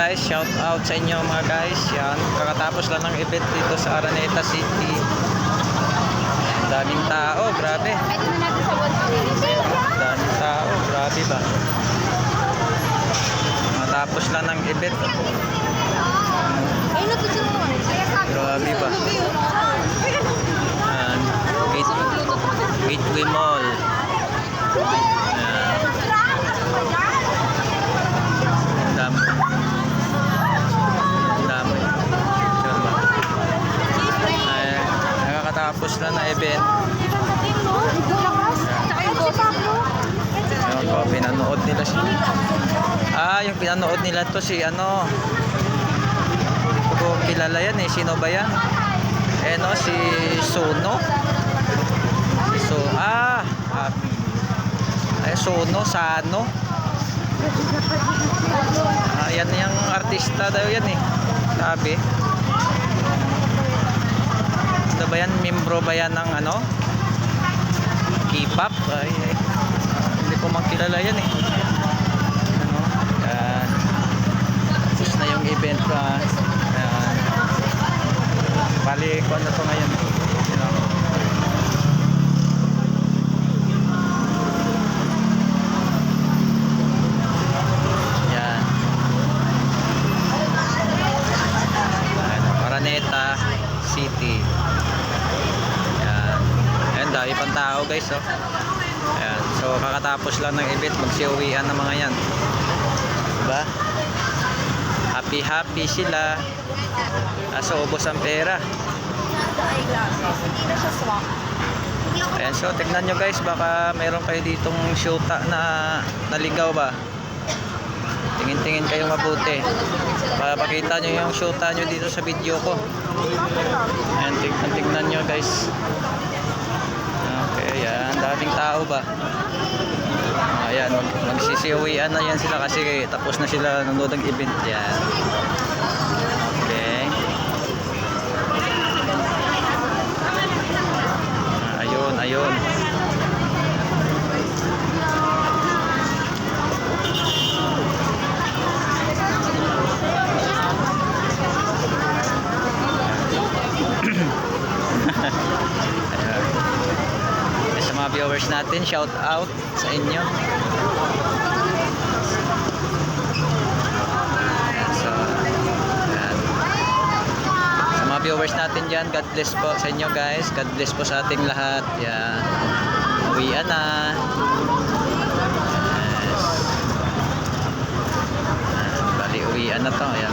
guys, shout out sa inyo mga guys. Yan, kakatapos lang ng event dito sa Araneta City. Daming tao, grabe. Pwede na natin sa 150. Daming tao, grabe ba? Matapos lang ng event. Grabe ba? Yan, gate, Gateway Mall. Yan, ang dami. Ang dami. Sure ba? Ay, nakakatapos lang na event. Ewan ko, pinanood nila si... Ah, yung pinanood nila to si ano... Ko kilala yan eh. Sino ba yan? Eh no, si Sono. Si So... Ah! ah ay, Sono, Sano. Ah, yan yung artista daw yan eh. Sabi. Ba yan? Membro ba yan ng ano? K-pop? Ay, ay. Ah, hindi ko makilala yan eh. Ano? Yan. Tapos na yung event ko ah. Yan. Bali ko ano to ngayon. You know? Yan. Yan. Araneta City. Yan. Ayan, dami pang tao guys oh. Ayan. So kakatapos lang ng event, magsiuwian ng mga yan. Diba? Happy happy sila. Kaso ubos ang pera. Ayan, so tignan nyo guys, baka mayroon kayo ditong shoota na naligaw ba? Tingin-tingin kayo mabuti. Papakita nyo yung shoota nyo dito sa video ko. Ayan, tignan, tignan nyo guys. Daming tao ba? Ayan, mag magsisiuwian na yan sila kasi tapos na sila nanood ng event yan. Okay. Ah, Ayun, ayun. Ayan. Eh, Sa mga viewers natin, shout out sa inyo. So. Sa mga viewers natin dyan, God bless po sa inyo guys. God bless po sa ating lahat. Yan. Uwian na. Yes. Ayan, bali, uwian na to. Ayan.